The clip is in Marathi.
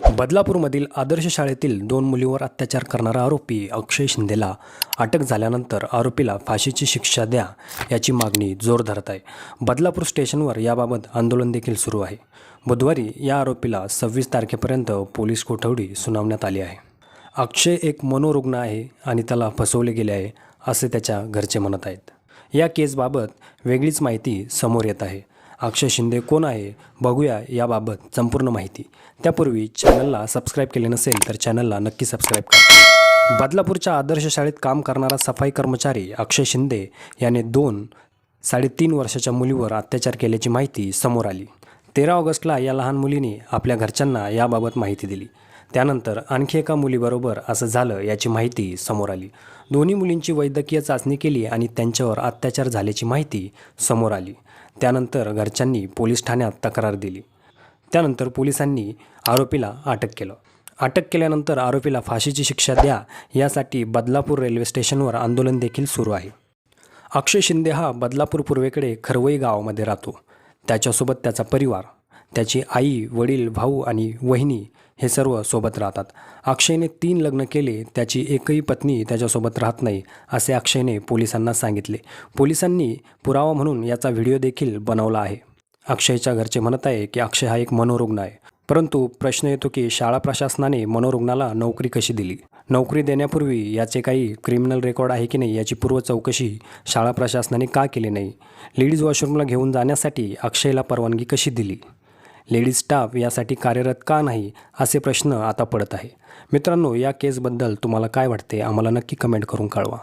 बदलापूरमधील आदर्श शाळेतील दोन मुलीवर अत्याचार करणारा आरोपी अक्षय शिंदेला अटक झाल्यानंतर आरोपीला फाशीची शिक्षा द्या याची मागणी जोर धरत आहे. बदलापूर स्टेशनवर याबाबत आंदोलन देखील सुरू आहे. बुधवारी या आरोपीला सव्वीस तारखेपर्यंत पोलीस कोठडी सुनावण्यात आली आहे. अक्षय एक मनोरुग्ण आहे आणि त्याला फसवले गेले आहे असे त्याच्या घरचे म्हणत आहेत. या केसबाबत वेगळीच माहिती समोर येत आहे. अक्षय शिंदे कोण आहे बघूया याबाबत संपूर्ण माहिती. त्यापूर्वी चॅनलला सबस्क्राईब केले नसेल तर चॅनलला नक्की सबस्क्राईब करा. बदलापूरच्या आदर्श शाळेत काम करणारा सफाई कर्मचारी अक्षय शिंदे याने दोन साडेतीन वर्षाच्या मुलीवर अत्याचार केल्याची माहिती समोर आली. तेरा ऑगस्टला या लहान मुलीने आपल्या घरच्यांना याबाबत माहिती दिली. त्यानंतर आणखी एका मुलीबरोबर असं झालं याची माहिती समोर आली. दोन्ही मुलींची वैद्यकीय चाचणी केली आणि त्यांच्यावर अत्याचार झाल्याची माहिती समोर आली. त्यानंतर घरच्यांनी पोलीस ठाण्यात तक्रार दिली. त्यानंतर पोलिसांनी आरोपीला अटक केलं. अटक केल्यानंतर आरोपीला फाशीची शिक्षा द्या यासाठी बदलापूर रेल्वे स्टेशनवर आंदोलन देखील सुरू आहे. अक्षय शिंदे हा बदलापूर पूर्वेकडे खरवई गावामध्ये राहतो. त्याच्यासोबत त्याचा परिवार त्याची आई वडील भाऊ आणि वहिनी हे सर्व सोबत राहतात. अक्षयने तीन लग्न केले त्याची एकही पत्नी त्याच्यासोबत राहत नाही असे अक्षयने पोलिसांना सांगितले. पोलिसांनी पुरावा म्हणून याचा व्हिडिओ देखील बनवला आहे. अक्षयच्या घरचे म्हणत आहे की अक्षय हा एक मनोरुग्ण आहे. परंतु प्रश्न येतो की शाळा प्रशासनाने मनोरुग्णाला नोकरी कशी दिली? नोकरी देण्यापूर्वी याचे काही क्रिमिनल रेकॉर्ड आहे की नाही याची पूर्व चौकशी शाळा प्रशासनाने का केली नाही? लेडीज वॉशरूमला घेऊन जाण्यासाठी अक्षयला परवानगी कशी दिली? लेडीज स्टाफ यासाठी कार्यरत का नाही असे प्रश्न आता पडत आहे. मित्रांनो या केसबद्दल तुम्हाला काय वाटते? आम्हाला नक्की कमेंट करून कळवा.